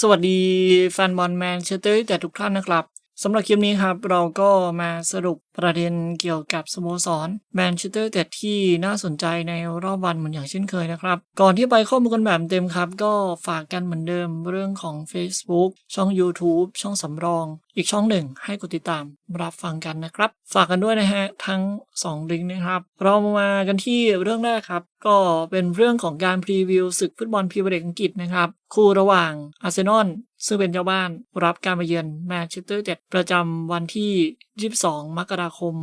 สวัสดีแฟนบอลแมนเชสเตอร์ยูไนเต็ดทุกท่านนะครับสำหรับคลิปนี้ครับเราก็มาสรุปประเด็นเกี่ยวกับสโมสรแมนเชสเตอร์เต็ดที่น่าสนใจในรอบวันเหมือนอย่างเช่นเคยนะครับ ก่อนที่ไปข้อมูลกันแบบเต็มครับ ก็ฝากกันเหมือนเดิมเรื่องของ Facebook ช่อง YouTube ช่องสำรอง อีกช่องหนึ่งให้กดติดตามรับฟังกันนะครับ ฝากกันด้วยนะฮะ ทั้ง2ลิงก์นะครับ เรามากันที่เรื่องแรกครับ ก็เป็นเรื่องของการพรีวิวศึกฟุตบอลพรีเมียร์ลีกอังกฤษนะครับ คู่ระหว่างอาร์เซนอลซึ่งเป็นเจ้าบ้านรับการมาเยือนแมนเชสเตอร์เต็ดประจำวันที่ 22 มกราคม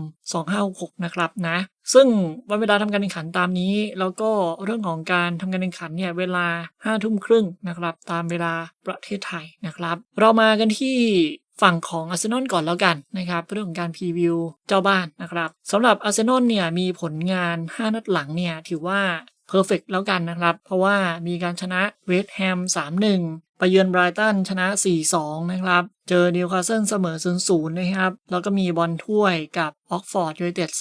2566 นะครับนะ ซึ่งวันเวลาทำการแข่งขันตามนี้ แล้วก็เรื่องของการทำการแข่งขันเนี่ยเวลา 5 ทุ่มครึ่งนะครับตามเวลาประเทศไทยนะครับ เรามากันที่ฝั่งของอาร์เซนอลก่อนแล้วกันนะครับเรื่องของการพรีวิวเจ้าบ้านนะครับสำหรับอาร์เซนอลเนี่ยมีผลงาน 5 นัดหลังเนี่ยถือว่า เพอร์เฟกแล้วกันนะครับ เพราะว่ามีการชนะเวสต์แฮม 3-1 ไปเยือนไบรตันชนะ 4-2 นะครับ เจอนิวคาสเซิลเสมอ 0-0 นะครับ แล้วก็มีบอลถ้วยกับออกฟอร์ดยูไนเต็ด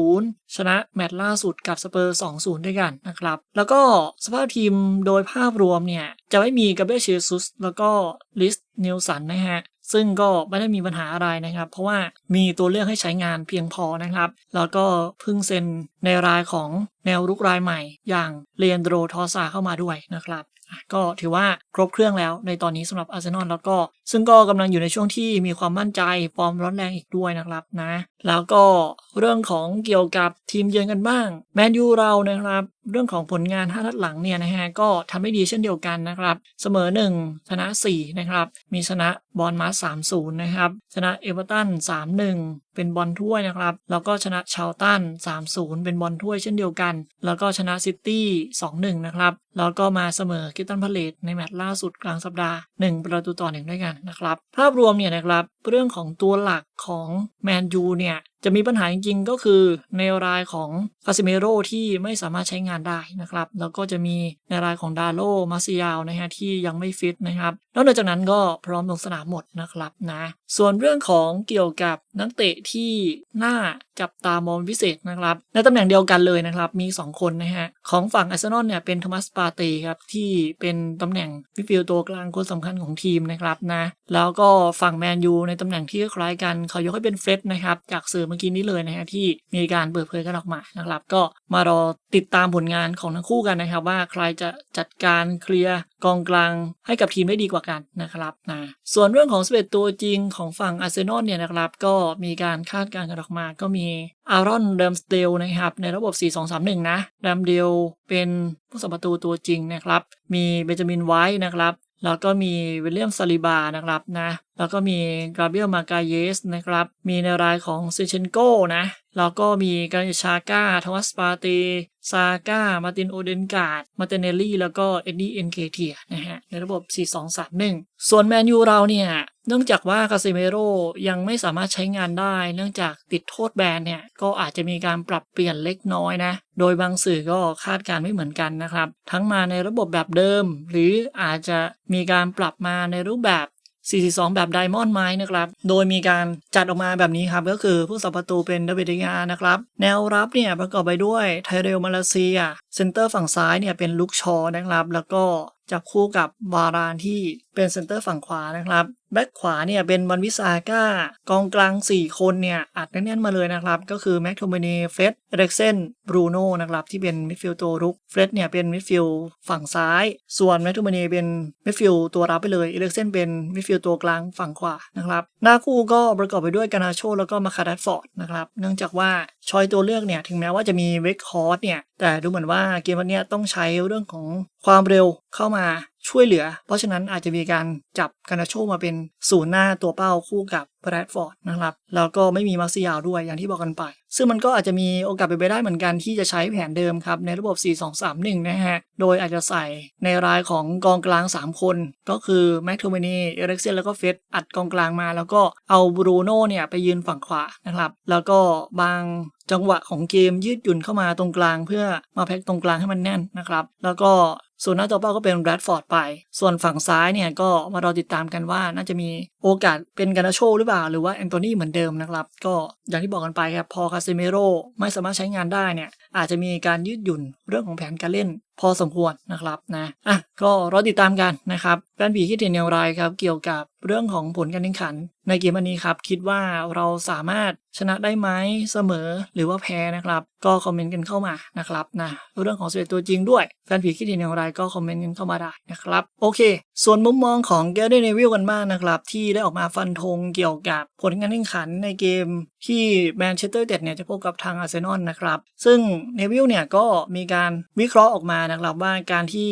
3-0 ชนะแมตช์ล่าสุดกับสเปอร์ 2-0 ด้วยกันนะครับ แล้วก็สภาพทีมโดยภาพรวมเนี่ย จะไม่มีกับเบลเชซุส แล้วก็ลิสนิลสันนะฮะ ซึ่งก็ไม่ได้มีปัญหาอะไรนะครับ เพราะว่ามีตัวเลือกให้ใช้งานเพียงพอนะครับ แล้วก็เพิ่งเซ็นในรายของแนวรุกรายใหม่ อย่างเลียนโดรทอซาเข้ามาด้วยนะครับ ก็ถือว่า ครบเครื่องแล้วในตอนนี้สำหรับอาร์เซนอลแล้วก็ ซึ่งก็กำลังอยู่ในช่วงที่มีความมั่นใจฟอร์มร้อนแรงอีกด้วยนะครับนะ แล้วก็เรื่องของเกี่ยวกับทีมเยือนกันบ้างแมนยูเรานะครับ เรื่องของผลงาน5นัดหลังเนี่ยนะฮะก็ทำได้ดีเช่นเดียวกันนะครับ เสมอ 1 ชนะ 4 นะครับ มีชนะบอลมา3-0นย์นะครับ ชนะเอเวอร์ตัน3-1เป็นบอลถ้วยนะครับ แล้วก็ชนะชาวตัน3-0เป็นบอลถ้วยเช่นเดียวกัน แล้วก็ชนะซิตี้2-1นะครับ แล้วก็มาเสมอกิตันพาเลตในแมตช์ล่าสุดกลางสัปดาห์ 1 ประตูต่อหนึ่งด้วยกันนะครับ ภาพรวมเนี่ยนะครับเรื่องของตัวหลักของแมนยูเนี่ย จะมีปัญหาจริงๆก็คือในรายของคาซิเมโรที่ไม่สามารถใช้งานได้นะครับ แล้วก็จะมีในรายของดาโลมาซิยาวนะฮะที่ยังไม่ฟิตนะครับแล้วนอกจากนั้นก็พร้อมลงสนามหมดนะครับนะส่วนเรื่องของเกี่ยวกับนักเตะที่หน่าจับตามองพิเศษนะครับในตำแหน่งเดียวกันเลยนะครับมี 2 คนนะฮะของฝั่งอาร์เซนอลเนี่ยเป็นโทมัสปาเต้ครับที่เป็นตำแหน่งมิดฟิลด์ตัวกลางคนสำคัญของทีมนะครับนะแล้วก็ฝั่งแมนยูในตำแหน่งที่คล้ายกันเขายกให้เป็นเฟรดนะครับจากสื่อมื่อกี้นี้เลยนะฮะที่มีการเปิดเผยกันออกมานะครับ ก็มารอติดตามผลงานของทั้งคู่กันนะครับ ว่าใครจะจัดการเคลียร์กองกลางให้กับทีมได้ดีกว่ากันนะครับนะส่วนเรื่องของสเปตตัวจริงของฝั่งอาร์เซนอลเนี่ยนะครับ ก็มีการคาดการณ์กันออกมา ก็มีอารอนเดมสเดลนะครับในระบบ 4-2-3-1 นะแรมเดลเป็นผู้สัมประตูตัวจริงนะครับ มีเบนจามินไวท์นะครับแล้วก็มีวิลเลียมซาลิบานะครับนะ แล้วก็มีกราเบียลมากาเยสนะครับ มีในรายของเซเชนโกนะ แล้วก็มีการชาก้าทวัสปาเตซาก้า มาตินโอเดนการ์ด มาเตเนลลี่ แล้วก็เอ็ดดี้เอ็นเคเทียนะฮะ ในระบบ 4-2-3-1 ส่วนแมนยูเราเนี่ย เนื่องจากว่าคาเซเมโรยังไม่สามารถใช้งานได้ เนื่องจากติดโทษแบนเนี่ย ก็อาจจะมีการปรับเปลี่ยนเล็กน้อยนะ โดยบางสื่อก็คาดการไม่เหมือนกันนะครับ ทั้งมาในระบบแบบเดิม หรืออาจจะมีการปรับมาในรูปแบบ 4-2 แบบไดมอนด์ไม้นะครับ โดยมีการจัดออกมาแบบนี้ครับ ก็คือผู้สับประตูเป็นดาวิดยานะครับ แนวรับเนี่ยประกอบไปด้วยไทเรลมาเลเซีย เซนเตอร์ฝั่งซ้ายเนี่ยเป็นลุกชอนะครับ แล้วก็จับคู่กับวารานที่เป็นเซนเตอร์ฝั่งขวานะครับแบ็คขวาเนี่ยเป็นวันวิสาก้ากองกลาง 4 คนเนี่ยอัดแน่นๆมาเลยนะครับ ก็คือแม็กโทเมเนเฟสเร็กเซนบรูโน่นะครับที่เป็นมิดฟิลด์ตัวรุกเฟสเนี่ยเป็นมิดฟิลด์ฝั่งซ้าย ส่วนแม็กโทเมเนเป็นมิดฟิลด์ตัวรับไปเลยเร็กเซนเป็นมิดฟิลด์ตัวกลางฝั่งขวานะครับหน้าคู่ก็ประกอบไปด้วยกานาโชแล้วก็มาคาดัตฟอร์ดนะครับเนื่องจากว่าชอยตัวเลือกเนี่ยถึงแม้ว่าจะมีเวกฮอร์สเนี่ยแต่ดูเหมือนว่าเกมวันนี้ต้องใช้เรื่องของความเร็วเข้ามา ช่วยเหลือ เพราะฉะนั้นอาจจะมีการจับกานาโชมาเป็นศูนย์หน้าตัวเป้าคู่กับแบรดฟอร์ดนะครับ แล้วก็ไม่มีมาร์ซิยาวด้วยอย่างที่บอกกันไป ซึ่งมันก็อาจจะมีโอกาสเป็นไปได้เหมือนกันที่จะใช้แผนเดิมครับ ในระบบ 4-2-3-1 นะฮะ โดยอาจจะใส่ในรายของกองกลาง 3 คน ก็คือแม็กโทเมนีเอเร็กเซนแล้วก็เฟสอัดกองกลางมา แล้วก็เอาบรูโน่เนี่ยไปยืนฝั่งขวานะครับ แล้วก็บางจังหวะของเกมยืดหยุ่นเข้ามาตรงกลาง เพื่อมาแพ็กตรงกลางให้มันแน่นนะครับ แล้วก็ ส่วนหน้าตัวเป้าก็เป็นแรดฟอร์ดไป ส่วนฝั่งซ้ายเนี่ยก็มารอติดตามกันว่าน่าจะมีโอกาสเป็นการนาโชหรือเปล่า หรือว่าแอนโทนีเหมือนเดิมนะครับ ก็อย่างที่บอกกันไปครับ พอคาเซเมโรไม่สามารถใช้งานได้เนี่ยอาจจะมีการยืดหยุ่นเรื่องของแผนการเล่น พอสมควรนะครับนะอะก็รอติดตามกันนะครับแฟนผีคิดเห็นอย่างไรครับ เกี่ยวกับเรื่องของผลการแข่งขัน ในเกมอันนี้ครับ คิดว่าเราสามารถชนะได้ไหมเสมอหรือว่าแพ้นะครับ ก็คอมเมนต์กันเข้ามานะครับนะเรื่องของสเวตตัวจริงด้วยแฟนผีคิดเห็นอย่างไรก็คอมเมนต์กันเข้ามาได้นะครับ โอเค ส่วนมุมมองของแกเรเนวิลกันบ้างนะครับ ที่ได้ออกมาฟันธงเกี่ยวกับผลการแข่งขันในเกมที่แมนเชสเตอร์เต็ดเนี่ยจะพบกับทางอาร์เซนอลนะครับซึ่งเนวิลเนี่ยก็มีการวิเคราะห์ออกมานะครับว่าการที่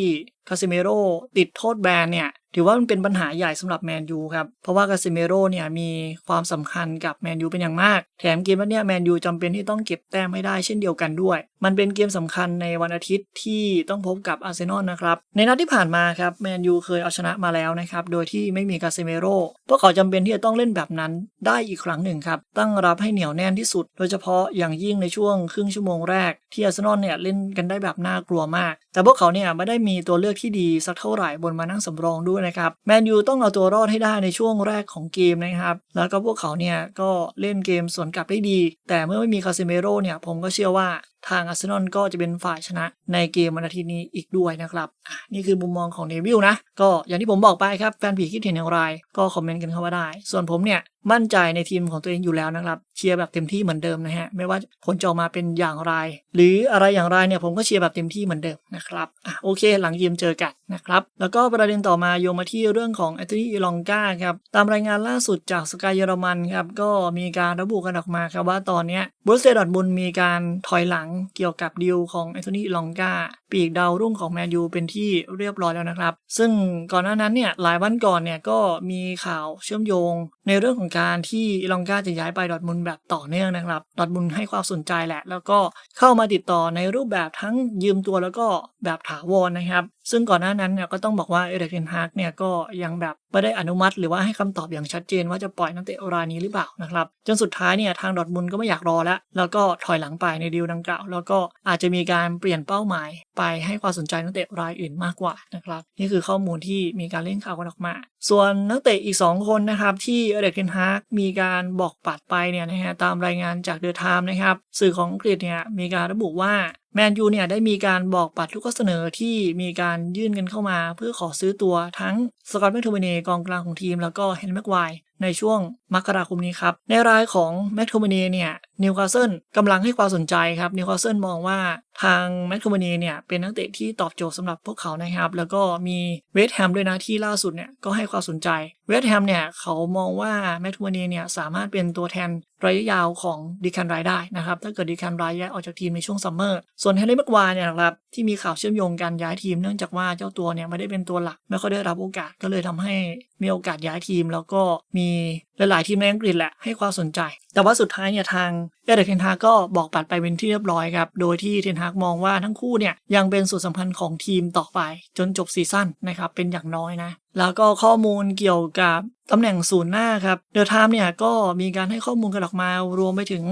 คาซิเมโรติดโทษแบนเนี่ย ถือว่ามันเป็นปัญหาใหญ่สำหรับแมนยูครับ เพราะว่าคาซิเมโร่เนี่ยมีความสำคัญกับแมนยูเป็นอย่างมาก แถมเกมวันนี้แมนยูจำเป็นที่ต้องเก็บแต้มให้ได้เช่นเดียวกันด้วย มันเป็นเกมสำคัญในวันอาทิตย์ที่ต้องพบกับอาร์เซนอลนะครับ ในนัดที่ผ่านมาครับแมนยูเคยเอาชนะมาแล้วนะครับ โดยที่ไม่มีคาซิเมโร่พวกเขาจำเป็นที่จะต้องเล่นแบบนั้นได้อีกครั้งหนึ่งครับ ตั้งรับให้เหนียวแน่นที่สุด โดยเฉพาะอย่างยิ่งในช่วงครึ่งชั่วโมงแรกที่อาร์เซนอลเนี่ยเล่นกันได้แบบน่ากลัวมาก แต่พวกเขาเนี่ยไม่ได้มีตัวเลือกที่ดีสักเท่าไหร่บนมานั่งสำรองด้วยนะครับแมนยูต้องเอาตัวรอดให้ได้ในช่วงแรกของเกมนะครับ แล้วก็พวกเขาเนี่ยก็เล่นเกมสวนกลับได้ดี แต่เมื่อไม่มีคาซิเมโรเนี่ยผมก็เชื่อว่า ทางอาร์เซนอลก็จะเป็นฝ่ายชนะในเกมวันอาทิตย์นี้อีกด้วยนะครับ นี่คือมุมมองของเนวิลนะ ก็อย่างที่ผมบอกไปครับ แฟนผีคิดเห็นอย่างไร ก็คอมเมนต์กันเข้ามาได้ ส่วนผมเนี่ย มั่นใจในทีมของตัวเองอยู่แล้วนะครับ เชียร์แบบเต็มที่เหมือนเดิมนะฮะ ไม่ว่าผลจะออกมาเป็นอย่างไร หรืออะไรอย่างไรเนี่ยผมก็เชียร์แบบเต็มที่เหมือนเดิมนะครับอะโอเค หลังเกมเจอกันนะครับ แล้วก็ประเด็นต่อมาโยงมาที่เรื่องของแอนโทนีอีลองกาครับ ตามรายงานล่าสุดจากสกายเยอรมันครับ ก็มีการระบุกันออกมาครับว่าตอนเนี้ยบรูเซดอร์ดมุนมีการถอยหลังเกี่ยวกับดีลของแอนโทนีลองกา ปีกดาวรุ่งของแมนยูเป็นที่เรียบร้อยแล้วนะครับ ซึ่งก่อนหน้านั้นเนี่ยหลายวันก่อนเนี่ยก็มีข่าวเชื่อมโยง ในเรื่องของการที่ลองกาจะย้ายไปดอทมุนแบบต่อเนื่องนะครับดอทมุนให้ความสนใจแหละ แล้วก็เข้ามาติดต่อในรูปแบบทั้งยืมตัวแล้วก็แบบถาวรนะครับซึ่งก่อนหน้านั้นเนี่ยก็ต้องบอกว่าเอเดกเทนฮากเนี่ยก็ยังแบบไม่ได้อนุมัติ หรือว่าให้คำตอบอย่างชัดเจนว่าจะปล่อยนักเตะรายนี้หรือเปล่านะครับจนสุดท้ายเนี่ยทางดอทมุนก็ไม่อยากรอแล้ว แล้วก็ถอยหลังไปในดีลดังกล่าว แล้วก็อาจจะมีการเปลี่ยนเป้าหมายไปให้ความสนใจนักเตะรายอื่นมากกว่านะครับ นี่คือข้อมูลที่มีการเล่นข่าวกันออกมา ส่วนนักเตะอีก 2 คนนะครับที่เอเดกเทนฮากมีการบอกปัดไปเนี่ยนะฮะตามรายงานจากเดอะไทม์นะครับสื่อของอังกฤษเนี่ยมีการระบุว่าแมนยูเนี่ยได้มีการบอกปัดทุกข้อเสนอที่มีการยื่นกันเข้ามา เพื่อขอซื้อตัวทั้งสกอตแมคโทมิเนกองกลางของทีม แล้วก็เฮนแม็กไวในช่วงมกราคมนี้ครับ ในรายของแมคโทมิเนเนี่ยนิวคาสเซิลกำลังให้ความสนใจครับนิวคาสเซิลมองว่าทางแมคโทมิเนเนี่ยเป็นนักเตะที่ตอบโจทย์สำหรับพวกเขานะครับแล้วก็มีเวสต์แฮมด้วยนะที่ล่าสุดเนี่ยก็ให้ความสนใจเวสต์แฮมเนี่ยเขามองว่าแมทมิเนเนี่ยสามารถเป็นตัวแทนระยะยาวของดิคันไรได้นะครับ ถ้าเกิดดิคันไรย้ายออกจากทีมในช่วงซัมเมอร์ ส่วนเฮนรี่แม็กวายเนี่ยนะครับที่มีข่าวเชื่อมโยงการย้ายทีมเนื่องจากว่าเจ้าตัวเนี่ยไม่ได้เป็นตัวหลัก ไม่ค่อยได้รับโอกาสก็เลยทำให้มีโอกาสย้ายทีม แล้วก็มีหลาย ๆ ทีมในอังกฤษแหละให้ความสนใจ แต่ว่าสุดท้ายเนี่ยทางเอเดกเทนฮากก็บอกปัดไปเป็นที่เรียบร้อยครับโดยที่เทนฮากมองว่าทั้งคู่เนี่ยยังเป็นส่วนสำคัญของทีมต่อไป จนจบซีซั่นนะครับเป็นอย่างน้อยนะแล้วก็ข้อมูลเกี่ยวกับตำแหน่งศูนย์หน้าครับเดอะไทม์เนี่ยก็มีการให้ข้อมูลกันออกมารวมไปถึง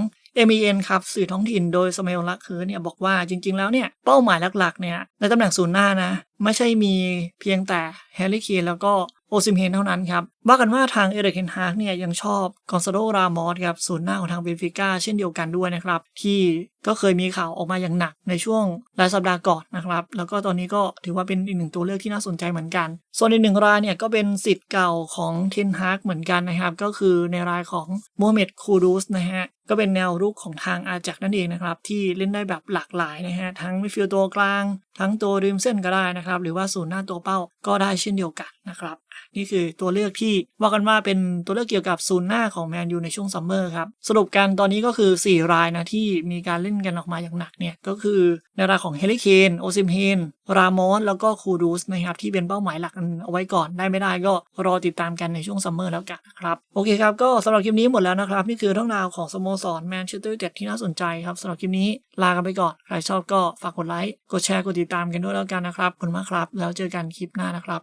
MEN ครับสื่อท้องถิ่นโดยสมัยลักคือเนี่ยบอกว่าจริง ๆ แล้วเนี่ยเป้าหมายหลักๆเนี่ยในตำแหน่งศูนย์หน้านะ ไม่ใช่มีเพียงแต่แฮร์รี่เคนแล้วก็ โอซิมเฮนเท่านั้นครับว่ากันว่าทางเอเดกเคนฮากเนี่ยยังชอบกอนซาโดรามอสครับศูนย์หน้าของทางเบนฟิก้าเช่นเดียวกันด้วยนะครับ ที่ก็เคยมีข่าวออกมาอย่างหนักในช่วงรายสัปดาห์ก่อนนะครับ แล้วก็ตอนนี้ก็ถือว่าเป็นอีกหนึ่งตัวเลือกที่น่าสนใจเหมือนกัน ส่วนอีกหนึ่งรายเนี่ยก็เป็นสิทธิ์เก่าของเทนฮากเหมือนกันนะครับ ก็คือในรายของโมฮัมเหม็ดคูดูสนะฮะก็เป็นแนวรุกของทางอาจักนั่นเองนะครับ ที่เล่นได้แบบหลากหลายนะฮะทั้งมิดฟิลด์ตัวกลาง ทั้งตัวริมเส้นก็ได้นะครับ หรือว่าศูนย์หน้าตัวเป้าก็ได้เช่นเดียวกันนะครับ นี่คือตัวเลือกที่ว่ากันว่าเป็นตัวเลือกเกี่ยวกับศูนย์หน้าของแมนยูในช่วงซัมเมอร์ครับ สรุปกันตอนนี้ก็คือ 4 รายนะที่มีการเล่นกันออกมาอย่างหนักเนี่ย ก็คือในรายของเฮลิเคนโอซิมเฮนรามอสแล้วก็คูดูสนะครับ ที่เป็นเป้าหมายหลักเอาไว้ก่อนได้ไม่ได้ก็รอติดตามกันในช่วงซัมเมอร์แล้วกันครับ โอเคครับ ก็สำหรับคลิปนี้หมดแล้วนะครับ นี่คือเรื่องราวของสโมสรแมนเชสเตอร์ยูไนเต็ดที่น่าสนใจครับสำหรับคลิปนี้ลากันไปก่อนใครชอบก็ฝากกดไลค์กดแชร์กดติดตามกันด้วยแล้วกันนะครับขอบคุณมากครับ แล้วเจอกันคลิปหน้านะครับ